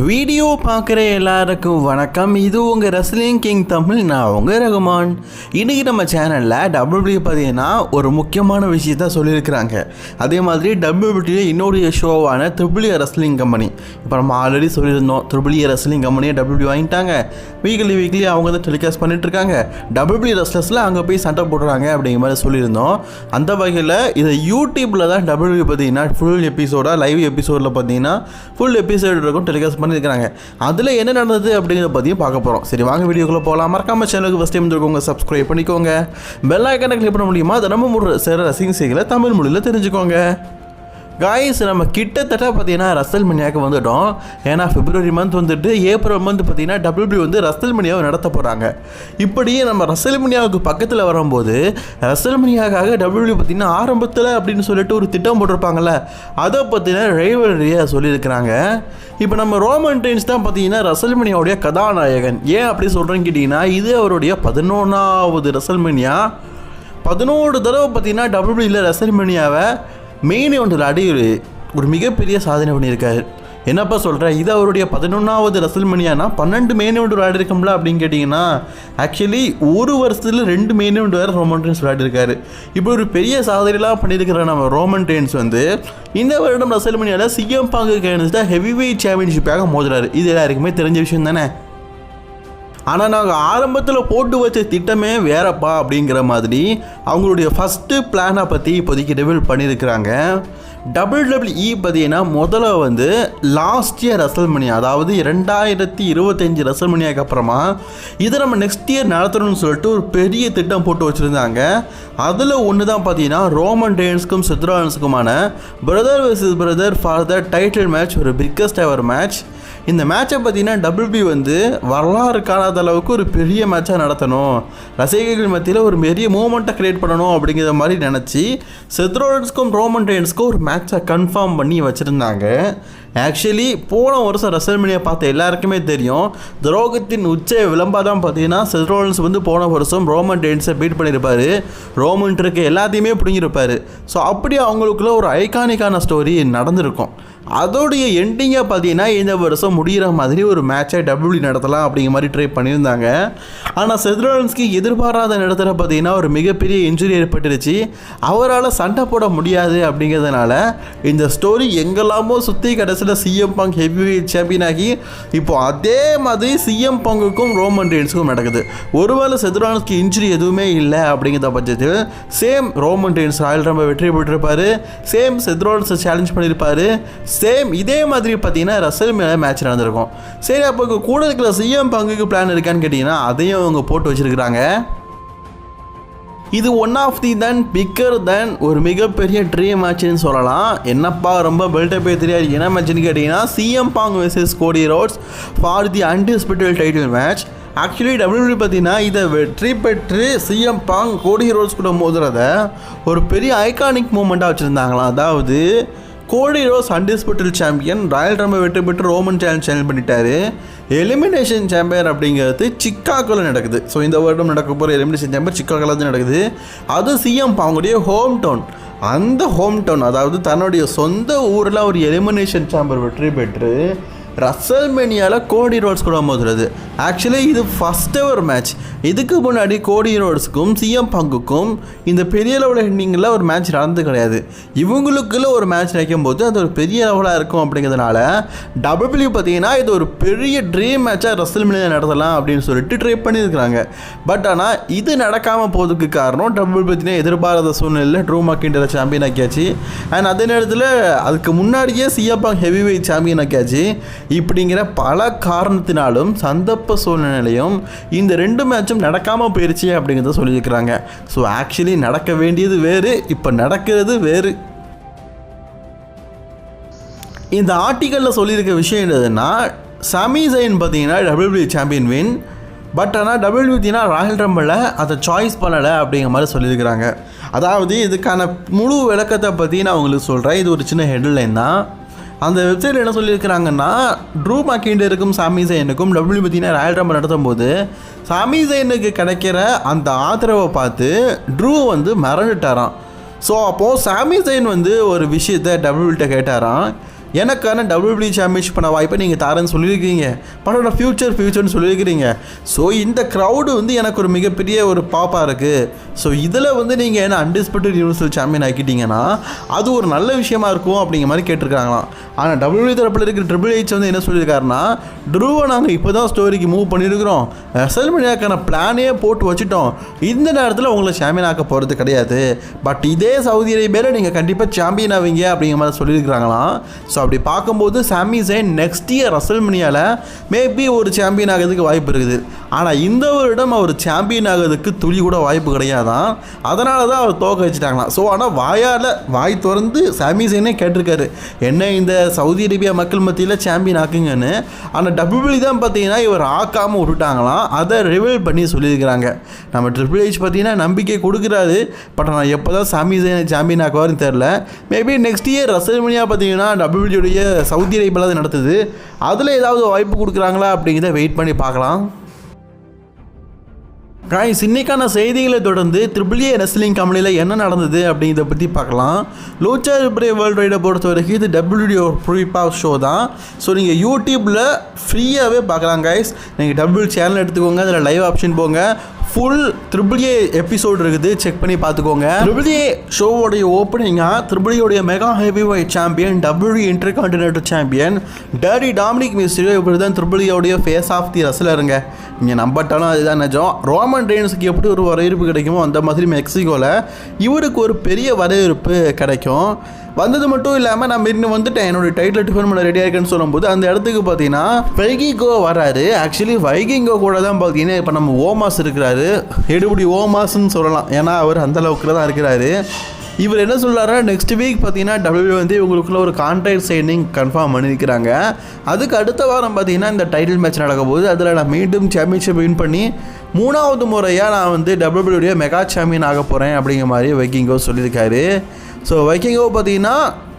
Video பார்க்குற எல்லாருக்கும் வணக்கம். இது உங்கள் ரெஸ்லிங் கிங் தமிழ் நான் உங்கள் ரகுமான். இன்றைக்கி நம்ம சேனலில் டபிள்யூபிள்யூ பார்த்தீங்கன்னா ஒரு முக்கியமான விஷயத்த சொல்லியிருக்கிறாங்க. அதே மாதிரி டபிள்யூபிள்யூ இன்னொரு ஷோவான த்ரிபிளிய ரெஸ்லிங் கம்பெனி இப்போ நம்ம ஆல்ரெடி சொல்லியிருந்தோம் த்ரிபிளிய ரெஸ்லிங் கம்பெனியை டபிள்யூ வாங்கிட்டாங்க. வீக்லி வீக்லி அவங்க தான் டெலிகாஸ்ட் பண்ணிட்டுருக்காங்க. டபிள்யூபிள்யூ ரெஸ்லர்ஸில் அங்கே போய் சண்டை போடுறாங்க அப்படிங்கிற மாதிரி சொல்லியிருந்தோம். அந்த வகையில் இதை யூடியூப்பில் தான் டபிள்யூ பார்த்தீங்கன்னா ஃபுல் எபிசோடாக லைவ் எபிசோடில் பார்த்தீங்கன்னா ஃபுல் எபிசோடு இருக்கும் டெலிகாஸ்ட் பண்ணியிருக்கிறாங்க அதில் என்ன நடந்தது அப்படிங்கிறத பற்றியும் பார்க்க போகிறோம் சரி வாங்க வீடியோக்குள்ளே போகலாம் மறக்காமல் சேனலுக்கு ஃபஸ்ட் டைம் இருக்கவங்க சப்ஸ்கிரைப் பண்ணிக்கோங்க. பெல் ஐக்கனை கிளிக் பண்ண முடியுமா? அதை நம்ம ஒரு சில ரசிக செய்களை தமிழ் மொழியில் தெரிஞ்சுக்கோங்க. காய்ஸ் நம்ம கிட்டத்தட்ட பார்த்தீங்கன்னா ரசல் மணியாவுக்கு வந்துட்டோம். ஏன்னா பிப்ரவரி மந்த் வந்துட்டு ஏப்ரல் மந்த் பார்த்தீங்கன்னா டபிள்யூபி வந்து ரசல் மணியாவை நடத்த போகிறாங்க இப்படியே நம்ம ரசல் மணியாவுக்கு பக்கத்தில் வரும்போது ரசல் மணியாக்காக டபிள்யூபி பார்த்தீங்கன்னா ஆரம்பத்தில் அப்படின்னு சொல்லிட்டு ஒரு திட்டம் போட்டிருப்பாங்கல்ல அதை பற்றின ரைவலரியாக சொல்லியிருக்கிறாங்க. இப்போ நம்ம ரோமன் ட்ரெயின்ஸ் தான் பார்த்தீங்கன்னா ரசல்மனியாவுடைய கதாநாயகன். ஏன் அப்படி சொல்கிறேன்னு கேட்டிங்கன்னா இது அவருடைய பதினொன்றாவது ரசல்மனியா பதினோரு தடவை பார்த்தீங்கன்னா டபிள்யூபியில் ரசல்மணியாவை மெயின் ஒன்றில் அடி ஒரு- மிகப்பெரிய சாதனை பண்ணியிருக்காரு. என்னப்பா சொல்கிறேன் இது அவருடைய பதினொன்றாவது ரசல்மனியானா பன்னெண்டு மெயின் ஒன்று விளையாடிருக்கோம்ல அப்படின்னு கேட்டிங்கன்னா ஆக்சுவலி ஒரு வருஷத்தில் ரெண்டு மெயின் ஒன்று வேறு ரோமன் டென்ஸ் விளையாடிருக்காரு இப்போ ஒரு பெரிய சாதனைலாம் பண்ணியிருக்கிற நம்ம ரோமன் டென்ஸ் வந்து இந்த வருடம் ரசல்மனியாவில் சிஎம் பாங்கு கேன்ஸ் ஹெவி வெயிட் சாம்பியன்ஷிப்பாக மோதுறாரு. இது எல்லாருக்குமே தெரிஞ்ச விஷயம் தானே? ஆனால் நாங்கள் ஆரம்பத்தில் போட்டு வச்ச திட்டமே வேறப்பா அப்படிங்கிற மாதிரி அவங்களுடைய ஃபஸ்ட்டு பிளானை பற்றி இப்போதைக்கு டெவலப் பண்ணியிருக்கிறாங்க. டபுள் டபுள் இ பார்த்தீங்கன்னா முதல்ல வந்து லாஸ்ட் இயர் ரசல்மணி அதாவது ரெண்டாயிரத்தி இருபத்தஞ்சி ரசல்மணியாக்கு அப்புறமா இதை நம்ம நெக்ஸ்ட் இயர் நடத்தணும்னு சொல்லிட்டு ஒரு பெரிய திட்டம் போட்டு வச்சுருந்தாங்க. அதில் ஒன்று தான் பார்த்தீங்கன்னா ரோமன் டேன்ஸ்க்கும் சித்ரான்ஸுக்குமான brother versus brother for the title match ஒரு பிக்கஸ்ட் எவர் மேட்ச் இந்த மேட்சை பார்த்தீங்கன்னா பி வந்து வரலாறு காணாத அளவுக்கு ஒரு பெரிய மேட்சாக நடத்தணும். ரசிகர்கள் மத்தியில் ஒரு பெரிய மூமெண்ட்டை க்ரியேட் பண்ணணும் அப்படிங்கிற மாதிரி நினச்சி செத்ரோல்ஸ்க்கும் ரோமன் ரெயின்ஸ்க்கும் ஒரு மேட்சை கன்ஃபார்ம் பண்ணி வச்சுருந்தாங்க. ஆக்சுவலி போன வருஷம் ரசல்மனியை பார்த்த எல்லாருக்குமே தெரியும். துரோகத்தின் உச்ச விளம்பாக தான் பார்த்தீங்கன்னா செத்ரோல்ஸ் வந்து போன வருஷம் ரோமன் டேன்ஸை பீட் பண்ணியிருப்பாரு. ரோமன் இருக்க எல்லாத்தையுமே பிடிங்கிருப்பார் ஸோ அப்படி அவங்களுக்குள்ள ஒரு ஐகானிக்கான ஸ்டோரி நடந்திருக்கும். அதோடைய எண்டிங்கை பார்த்தீங்கன்னா இந்த வருஷம் முடிகிற மாதிரி ஒரு மேட்சை டபிள்யூ நடத்தலாம் அப்படிங்கிற மாதிரி ட்ரை பண்ணியிருந்தாங்க. ஆனால் செத்ரோலன்ஸ்க்கு எதிர்பாராத இடத்துல பார்த்தீங்கன்னா ஒரு மிகப்பெரிய இன்ஜுரி ஏற்பட்டுருச்சு. அவரால் சண்டை போட முடியாது அப்படிங்கிறதுனால இந்த ஸ்டோரி எங்கெல்லாமோ சுற்றி கடைசியில் சிஎம் பங்க் ஹெவி சாம்பியன் ஆகி இப்போ அதே மாதிரி சிஎம் பங்குக்கும் ரோமன் ரெயின்ஸுக்கும் நடக்குது. ஒருவேளை செதுரானுக்கு இன்ஜுரி எதுவுமே இல்லை அப்படிங்கிற பட்சத்தில் same Roman Reigns Royal Rumble வெற்றி பெற்றிருப்பாரு. சேம் செத்ரோல்ஸை சேலஞ்ச் பண்ணியிருப்பாரு. சேம் இதே மாதிரி பார்த்தீங்கன்னா ரசல் மேலே மேட்ச் நடந்திருக்கும். சரி அப்போ கூட இருக்கிற சிஎம் பங்குக்கு பிளான் இருக்கான்னு கேட்டிங்கன்னா அதையும் அவங்க போட்டு வச்சுருக்கிறாங்க. இது one of the then bigger then ஒரு மிகப்பெரிய ட்ரீம் மேட்ச்னு சொல்லலாம். என்னப்பா ரொம்ப பெல்ட்டை போய் தெரியாது. என்ன மேட்ச்னு கேட்டிங்கன்னா CM Punk versus Cody Rhodes for the undisputed title match actually WWE பார்த்தீங்கன்னா இதை வெற்றி பெற்று சிஎம் பாங் கோடி ரோட்ஸ் கூட மோதுறத ஒரு பெரிய ஐகானிக் மூமெண்ட்டாக வச்சுருந்தாங்களாம். அதாவது கோடி ரோஸ் அன்டிஸ்பிட்டல் சாம்பியன் ராயல் ரம்ப வெற்றி பெற்று ரோமன் சேலஞ்ச் சேனல் பண்ணிட்டாரு. எலிமினேஷன் சாம்பியன் அப்படிங்கிறது சிக்காகோவில் நடக்குது. ஸோ இந்த வருடம் நடக்க போகிற எலிமினேஷன் சாம்பியன் சிக்காகோவில் தான் நடக்குது. அது சிஎம் அவங்களுடைய ஹோம் டவுன் அந்த ஹோம் டவுன் அதாவது தன்னுடைய சொந்த ஊரில் ஒரு எலிமினேஷன் சாம்பர் வெற்றி பெற்று ரசல்மேனியாவில் கோடி ரோட்ஸ் கூட மோதுறது. ஆக்சுவலி இது ஃபஸ்ட் எவர் மேட்ச் இதுக்கு முன்னாடி கோடி ரோட்ஸுக்கும் சிஎம் பங்குக்கும் இந்த பெரிய லெவல் ஹெண்டிங்கில் ஒரு மேட்ச் நடந்து கிடையாது. இவங்களுக்குள்ள ஒரு மேட்ச் நினைக்கும்போது அது ஒரு பெரிய லெவலாக இருக்கும் அப்படிங்கிறதுனால டபிள்யூ பார்த்தீங்கன்னா இது ஒரு பெரிய ட்ரீம் மேட்சாக ரசல்மேனியா நடத்தலாம் அப்படின்னு சொல்லிட்டு ட்ரை பண்ணியிருக்கிறாங்க. பட் ஆனால் இது நடக்காமல் போகிறதுக்கு காரணம் டபிள்யூ பார்த்தீங்கன்னா எதிர்பாராத சூழ்நிலையில் ட்ரூ மாக்கின்ற சாம்பியன் ஆக்கியாச்சு. அண்ட் அதே நேரத்தில் அதுக்கு முன்னாடியே சிஎம் சிஎப்பாங் ஹெவி வெயிட் சாம்பியன் ஆக்கியாச்சு. இப்படிங்கிற பல காரணத்தினாலும் சந்தர்ப்ப சூழ்நிலையும் இந்த ரெண்டு மேட்சும் நடக்காமல் போயிருச்சு அப்படிங்கிறத சொல்லியிருக்கிறாங்க. ஸோ ஆக்சுவலி நடக்க வேண்டியது வேறு இப்போ நடக்கிறது வேறு. இந்த ஆர்டிக்கலில் சொல்லியிருக்க விஷயம் என்னதுன்னா சமி ஜெயின் பார்த்தீங்கன்னா டபிள்யூபிள்யூ சாம்பியன் வின் பட் ஆனால் டபிள்யூபினா ராயல் ரம்பில் அதை சாய்ஸ் பண்ணலை அப்படிங்கிற மாதிரி சொல்லியிருக்கிறாங்க. அதாவது இதுக்கான முழு விளக்கத்தை பற்றி நான் உங்களுக்கு சொல்கிறேன் இது ஒரு சின்ன ஹெட்லைன் தான். அந்த வெப்சைட்டில் என்ன சொல்லியிருக்கிறாங்கன்னா ட்ரூ மாக்கிண்டருக்கும் சாமி ஜெயனுக்கும் டபிள்யூ பார்த்தீங்கன்னா ராயல் ரம்பல் நடத்தும் போது சாமி ஜெயனுக்கு கிடைக்கிற அந்த ஆதரவை பார்த்து ட்ரூ வந்து மறந்துட்டாராம். ஸோ அப்போது சாமி சைன் வந்து ஒரு விஷயத்த டபிள்யூட்ட கேட்டாராம். எனக்கான டபிள்யூபிள்யூ சாம்பியன்ஷிப்பான பண்ண வாய்ப்பை நீங்கள் தரேன்னு சொல்லியிருக்கீங்க. படோட ஃப்யூச்சர் ஃப்யூச்சர்னு சொல்லியிருக்கிறீங்க. ஸோ இந்த க்ரௌடு வந்து எனக்கு ஒரு மிகப்பெரிய ஒரு பாப்பாக இருக்குது ஸோ இதில் வந்து நீங்கள் என்ன அன்டிஸ்பியூட்டட் யூனிவர்சல் சாம்பியன் ஆக்கிட்டீங்கன்னா அது ஒரு நல்ல விஷயமா இருக்கும் அப்படிங்கிற மாதிரி கேட்டிருக்காங்களாம். ஆனால் டபிள்யூ தரப்பில் இருக்கிற ட்ரிபிள் ஹெச் வந்து என்ன சொல்லியிருக்காருன்னா ட்ரூவை நாங்கள் இப்போ தான் ஸ்டோரிக்கு மூவ் பண்ணியிருக்கிறோம். ரெசல்மனியாக்கான பிளானே போட்டு வச்சுட்டோம். இந்த நேரத்தில் உங்களை சாம்பியன் ஆக்க போகிறது கிடையாது. பட் இதே சவுதி அரேபியாவில் நீங்கள் கண்டிப்பாக சாம்பியன் ஆவீங்க அப்படிங்கிற மாதிரி சொல்லியிருக்கிறாங்களாம். ஸோ அப்படி பார்க்கும்போது சாமி ஜெயின் நெக்ஸ்ட் இயர் ரசல்மனியாவில் மேபி ஒரு சாம்பியன் ஆகிறதுக்கு வாய்ப்பு இருக்குது. ஆனால் இந்த வருடம் அவர் சாம்பியன் ஆகிறதுக்கு துளி கூட வாய்ப்பு கிடையாதான். அதனால தான் அவர் தோக்க வச்சுட்டாங்களாம். ஸோ ஆனால் வாயால் வாய் திறந்து சாமி ஜெயினே கேட்டிருக்காரு. என்ன இந்த சவுதி அரேபியா மக்கள் மத்தியில் சாம்பியன் ஆக்குங்கன்னு. ஆனால் டபிள்யூ தான் பார்த்தீங்கன்னா இவர் ஆக்காமல் விட்டுட்டாங்களாம். அதை ரிவீல் பண்ணி சொல்லியிருக்கிறாங்க. நம்ம ட்ரிபிள் ஹெச் பார்த்தீங்கன்னா நம்பிக்கை கொடுக்குறாரு. பட் நான் எப்போ தான் சாமி ஜெயினை சாம்பியன் ஆக்குவாருன்னு தெரில மேபி நெக்ஸ்ட் இயர் ரசல்மனியா பார்த்தீங்கன்னா டபிள்யூடைய சவுதி அரேபியாவில் நடத்துது. அதில் ஏதாவது வாய்ப்பு கொடுக்குறாங்களா அப்படிங்கிறத வெயிட் பண்ணி பார்க்கலாம். காய்ஸ் இன்னைக்கான செய்திகளை தொடர்ந்து ட்ரிபிள் ஏ ரெஸ்லிங் கம்பெனியில் என்ன நடந்தது அப்படிங்கிறத பற்றி பார்க்கலாம். லூச்சா ரிப்ரே வேர்ல்டு ரைடை பொறுத்த வரைக்கும் இது டபிள்யூடிஓ ப்ரீபா ஷோ தான். ஸோ நீங்கள் யூடியூப்பில் ஃப்ரீயாகவே பார்க்கலாம் காய்ஸ் நீங்கள் டபுள் சேனல் எடுத்துக்கோங்க அதில் லைவ் ஆப்ஷன் போங்க. ஃபுல் ட்ரிபிள் ஏ எபிசோடு இருக்குது. செக் பண்ணி பார்த்துக்கோங்க. ட்ரிபிள் ஏ ஷோவோடைய ஓப்பனிங்காக triple ஏடைய mega heavyweight champion W intercontinental champion dirty Dominik Mysterio இப்படி தான் ட்ரிபிள் ஏவுடைய ஃபேஸ் ஆஃப் தி ரசலருங்க நீங்கள் நம்பட்டாலும் அதுதான் நிஜம். ரோமன் ரெயின்ஸுக்கு எப்படி ஒரு வரவேற்பு கிடைக்குமோ அந்த மாதிரி மெக்சிகோவில் இவருக்கு ஒரு பெரிய வரவேற்பு கிடைக்கும். வந்தது மட்டும் இல்லாமல் நான் இன்னும் வந்துட்டேன். என்னோட டைட்டில் டிஃபன் பண்ண ரெடியாக இருக்கேன்னு சொல்லும்போது அந்த இடத்துக்கு பார்த்தீங்கன்னா வைகிங்கோ வராரு. ஆக்சுவலி வைகிங்கோ கூட தான் பார்த்தீங்கன்னா இப்போ நம்ம ஓமாஸ் இருக்கிறாரு. எடுபடி ஓமாஸ்ன்னு சொல்லலாம். ஏன்னா அவர் அந்த அளவுக்குல தான் இருக்கிறாரு. இவர் என்ன சொல்கிறாரா நெக்ஸ்ட் வீக் பார்த்தீங்கன்னா டபிள்யூ வந்து இவங்களுக்குள்ள ஒரு கான்ட்ராக்ட் சைனிங் கன்ஃபார்ம் பண்ணியிருக்கிறாங்க. அதுக்கு அடுத்த வாரம் பார்த்தீங்கன்னா இந்த டைட்டில் மேட்ச் நடக்க போகுது. அதில் நான் மீண்டும் சாம்பியன்ஷிப் வின் பண்ணி மூணாவது முறையாக நான் வந்து டபிள்யூடைய மெகா சாம்பியன் ஆக போகிறேன் அப்படிங்கிற மாதிரி வைக்கிங்கோ சொல்லியிருக்காரு. ஸோ வைக்கிங்கோ பார்த்தீங்கன்னா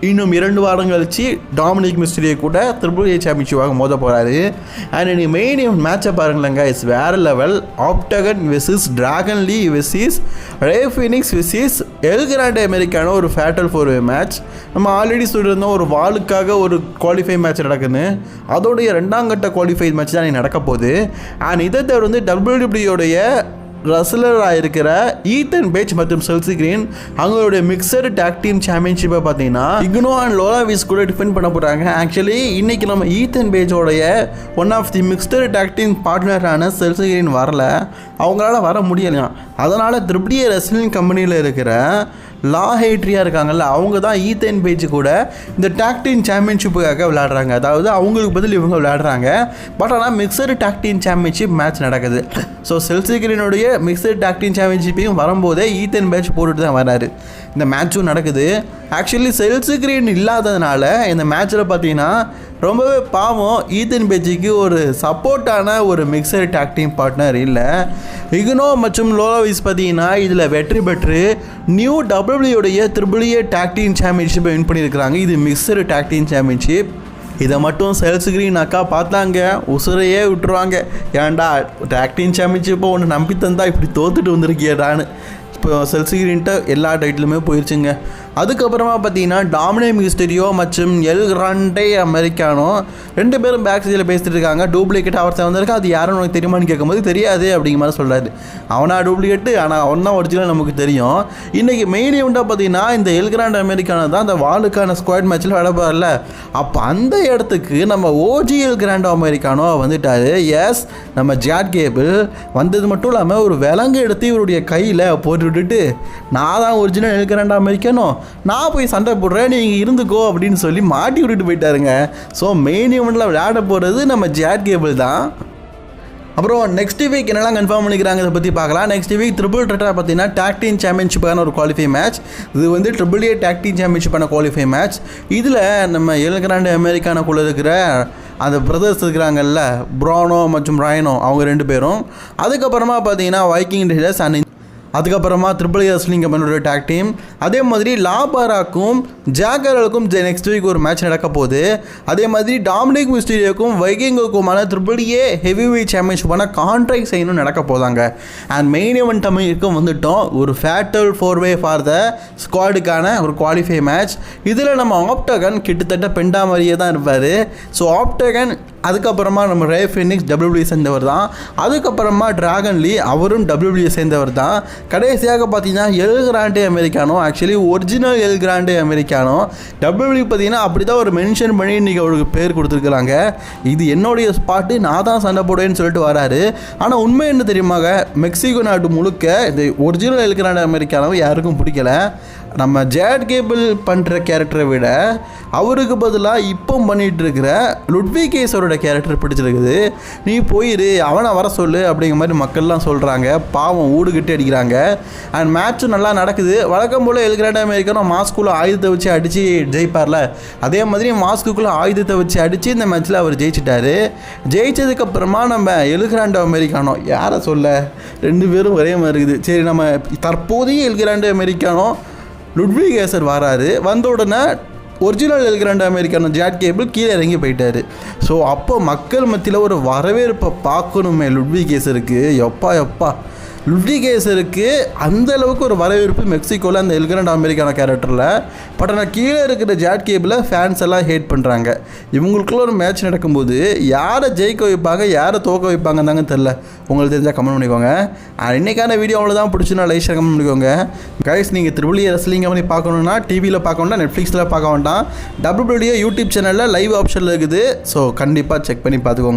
இன்னும் இரண்டு வாரம் கழிச்சு டாமினிக் மிஸ்ட்ரியை கூட த்ரிபுள் ஏ சாம்பியன்ஷிப்பாக மோத போகிறாரு அண்ட் இனி மெயின் இவன் மேட்சை பாருங்களேங்க இட்ஸ் வேறு level Octagon versus Dragon Lee versus Rey Fenix versus El Grande Americano ஒரு ஃபேட்டல் ஃபோர் வே மேட்ச் நம்ம ஆல்ரெடி சொல்லியிருந்தோம் ஒரு வாளுக்காக ஒரு குவாலிஃபை மேட்ச் நடக்குது அதோடைய ரெண்டாம் கட்ட குவாலிஃபை மேட்ச் தான் நடக்க போகுது. அண்ட் இதை தவிர வந்து டபிள்யூடபிள்யூடைய ரசலராக இருக்கிற ஈத்தன் பேச் மற்றும் செல்சி கிரீன் அவங்களுடைய மிக்சடு டேக் டீம் சாம்பியன்ஷிப்பை பார்த்தீங்கன்னா இக்னோ அண்ட் லோலாவிஸ் கூட டிஃபெண்ட் பண்ண போகிறாங்க ஆக்சுவலி இன்னைக்கு நம்ம Ethan பேஜோடைய one of the mixed tag team பார்ட்னரான Chelsea Green வரல. அவங்களால வர முடியலையாம் அதனால் திருப்படிய ரெஸ்லிங் கம்பெனியில் இருக்கிற லா ஹேட்ரியா இருக்காங்கல்ல அவங்க தான் ஈத்தேன் பேஜ் கூட இந்த டாக்டின் சாம்பியன்ஷிப்புக்காக விளையாடுறாங்க. அதாவது அவங்களுக்கு பதில் இவங்க விளையாடுறாங்க. பட் ஆனால் மிக்சர் டாக் சாம்பியன்ஷிப் மேட்ச் நடக்குது. ஸோ செல்சிகிரினுடைய மிக்சர் டாக் சாம்பியன்ஷிப்பையும் வரும்போதே ஈத்தேன் பேட்ச் போட்டுட்டு தான் வராரு. இந்த மேட்ச்சும் நடக்குது. ஆக்சுவலி செல்சிகிரின் இல்லாததுனால இந்த மேட்ச்சில் பார்த்தீங்கன்னா ரொம்பவே பாவம் ஈத்தன் பேஜிக்கு ஒரு சப்போர்ட்டான ஒரு மிக்சர் டாக்டிங் பார்ட்னர் இல்லை. இக்னோ மற்றும் லோலோவிஸ் பார்த்தீங்கன்னா இதில் வெற்றி பெற்று நியூ டபிள்யூடைய த்ரிபிளிஏ டாக்டிங் சாம்பியன்ஷிப்பை வின் பண்ணியிருக்கிறாங்க. இது மிக்சர் டாக்டிங் சாம்பியன்ஷிப் இதை மட்டும் சேல்ஸ் கிரீன் அக்கா பார்த்தாங்க. உசுரையே விட்டுருவாங்க. ஏன்டா டாக்டிங் சாம்பியன்ஷிப்பை ஒன்று நம்பி தந்தா இப்படி தோத்துட்டு வந்திருக்கியடான்னு. இப்போ செல்சிகிரின்ட்ட எல்லா டைட்டிலுமே போயிடுச்சுங்க அதுக்கப்புறமா பார்த்தீங்கன்னா டாமினே மிஸ்டரியோ மற்றும் எல் கிராண்டே அமெரிக்கானோ ரெண்டு பேரும் பேக் சைடில் பேசிட்டு இருக்காங்க. டூப்ளிகேட் அவர் வந்திருக்கா? அது யாரும் உனக்கு தெரியுமான்னு கேட்கும்போது தெரியாது அப்படிங்கிற மாதிரி சொல்கிறாரு அவனா டூப்ளிகேட்டு ஆனால் அவன் தான் ஒரிஜினல் நமக்கு தெரியும். இன்றைக்கி மெயின் ஈவெண்ட்டாக பார்த்தீங்கன்னா இந்த எல் கிராண்ட் அமெரிக்கானோ தான் அந்த வாளுக்கான ஸ்குவாட் மேட்ச்சில் விளையாடல அப்போ அந்த இடத்துக்கு நம்ம ஓஜி எல் கிராண்ட் அமெரிக்கானோ வந்துட்டாரு. எஸ் நம்ம ஜாட் கேபிள் வந்தது மட்டும் இல்லாமல் ஒரு விலங்கு எடுத்து இவருடைய கையில் போட்டு விட்டுட்டு நான் தான் ஒரிஜினல் எல் கிராண்ட் நான் போய் சண்டை போடுறேன் நீங்கள் இருந்துக்கோ அப்படின்னு சொல்லி மாட்டி விட்டுட்டு போயிட்டாருங்க. ஸோ மெயின் ஈவெண்ட்டில் விளையாட போகிறது நம்ம ஜேட் கேபிள் தான். அப்புறம் நெக்ஸ்ட் வீக் என்னெல்லாம் கன்ஃபார்ம் பண்ணிக்கிறாங்க இதை பற்றி பார்க்கலாம். நெக்ஸ்ட் வீக் ட்ரிபிள் ட்ரெட்டாக பார்த்தீங்கன்னா டாக் டீம் சாம்பியன்ஷிப்பான ஒரு குவாலிஃபை மேட்ச் இது வந்து ட்ரிபிள் ஏ டாக் டீம் சாம்பியன்ஷிப்பான குவாலிஃபை மேட்ச் இதில் நம்ம எல் கிராண்டு அமெரிக்கானுக்குள்ளே இருக்கிற அந்த பிரதர்ஸ் இருக்கிறாங்கல்ல ப்ரானோ மற்றும் ராயனோ அவங்க ரெண்டு பேரும். அதுக்கப்புறமா பார்த்தீங்கன்னா வைக்கிங் டேஸ் அண்ட் அதுக்கப்புறமா ட்ரிபிள் ரெஸ்லிங் கம்பெனியோட டேக் டீம் அதே மாதிரி லாபாராக்கும் ஜாகரலுக்கும் நெக்ஸ்ட் வீக் ஒரு மேட்ச் நடக்க போகுது. அதே மாதிரி டாமினிக் மிஸ்டீரியோக்கும் வைகிங்கோக்குமான ட்ரிபிள் ஏ ஹெவி வெயிட் சாம்பியன்ஷிப்பான கான்ட்ராக்ட் செய்யணும் நடக்க போதாங்க அண்ட் மெயின் இவெண்ட் தமிழுக்கும் வந்துட்டோம். ஒரு fatal four way for the ஸ்குவாடுக்கான ஒரு குவாலிஃபை மேட்ச் இதில் நம்ம ஆப்டகன் கிட்டத்தட்ட பெண்டா மாதிரியே தான் இருப்பார். ஸோ ஆப்டகன் அதுக்கப்புறமா நம்ம ரே ஃபினிக்ஸ் டபிள்யூபிள்யூ சேர்ந்தவர் தான். அதுக்கப்புறமா டிராகன் லீ அவரும் டபிள்யூபிள்யூ சேர்ந்தவர் தான். கடைசியாக பார்த்தீங்கன்னா El Grande Americano actually original El Grande Americano W பார்த்தீங்கன்னா அப்படி தான் ஒரு மென்ஷன் பண்ணி இன்றைக்கி அவருக்கு பேர் கொடுத்துருக்குறாங்க. இது என்னுடைய ஸ்பாட்டு நான் தான் சண்டை போடுவேன்னு சொல்லிட்டு வராரு. ஆனால் உண்மை என்ன தெரியுமாங்க? மெக்சிகோ நாட்டு முழுக்க இந்த ஒரிஜினல் எல் கிராண்டே அமெரிக்கானோ யாருக்கும் பிடிக்கல. நம்ம ஜேட் கேபிள் பண்ணுற கேரக்டரை விட அவருக்கு பதிலாக இப்போ பண்ணிகிட்டு இருக்கிற லுட்விகேஸ்வரோட கேரக்டர் பிடிச்சிருக்குது. நீ போயிரு அவனை வர சொல்லு அப்படிங்கிற மாதிரி மக்கள்லாம் சொல்கிறாங்க பாவம் ஊடுகிட்டு அடிக்கிறாங்க. அண்ட் மேட்ச்சும் நல்லா நடக்குது. வழக்கம் போல் எல்கிராண்ட் அமெரிக்கனும் மாஸ்குள்ளே ஆயுதத்தை வச்சு அடித்து ஜெயிப்பார்ல. அதே மாதிரி மாஸ்குக்குள்ளே ஆயுதத்தை வச்சு அடித்து இந்த மேட்ச்சில் அவர் ஜெயிச்சிட்டாரு. ஜெயிச்சதுக்கப்புறமா நம்ம எல்கிராண்ட் அமெரிக்கானோ? யாரை சொல்ல? ரெண்டு பேரும் ஒரே மாதிரி இருக்குது. சரி நம்ம தற்போதைய எல்கிராண்ட் அமெரிக்கானோ? லுட்விகேசர் வராரு. வந்த உடனே original El Grande Americano Chad Gable கீழே இறங்கி போயிட்டாரு. ஸோ அப்போ மக்கள் மத்தியில் ஒரு வரவேற்பை பார்க்கணுமே லுட்விகேசருக்கு. எப்பா எப்பா லுட்டிகேசருக்கு அந்த அளவுக்கு ஒரு வரவேற்பு மெக்சிகோவில் அந்த எல்கிராண்ட் அமெரிக்கான கேரக்டரில் பட் ஆனால் கீழே இருக்கிற ஜாட் கேபிளை ஃபேன்ஸ் எல்லாம் ஹேட் பண்ணுறாங்க இவங்களுக்குள்ள ஒரு மேட்ச் நடக்கும்போது யாரை ஜெயிக்க வைப்பாங்க யாரை தோக்க வைப்பாங்க தாங்க தெரில உங்களுக்கு தெரிஞ்சால் கமெண்ட் பண்ணிக்கோங்க. இன்றைக்கான வீடியோ வீடியோ அவ்வளோதான் பிடிச்சுன்னா லைக் கமெண்ட் பண்ணிக்கோங்க. கைஸ் நீங்கள் திருவள்ளி ரெஸ்லிங் கம்பெனி பார்க்கணுன்னா டிவியில் பார்க்க வேண்டாம் நெட்ஃப்ளிக்ஸில் பார்க்க வேண்டாம். டபிள்யூபிள்யூ யூடியூப் சேனலில் லைவ் ஆப்ஷனில் இருக்குது. ஸோ கண்டிப்பாக செக் பண்ணி பார்த்துக்கோங்க.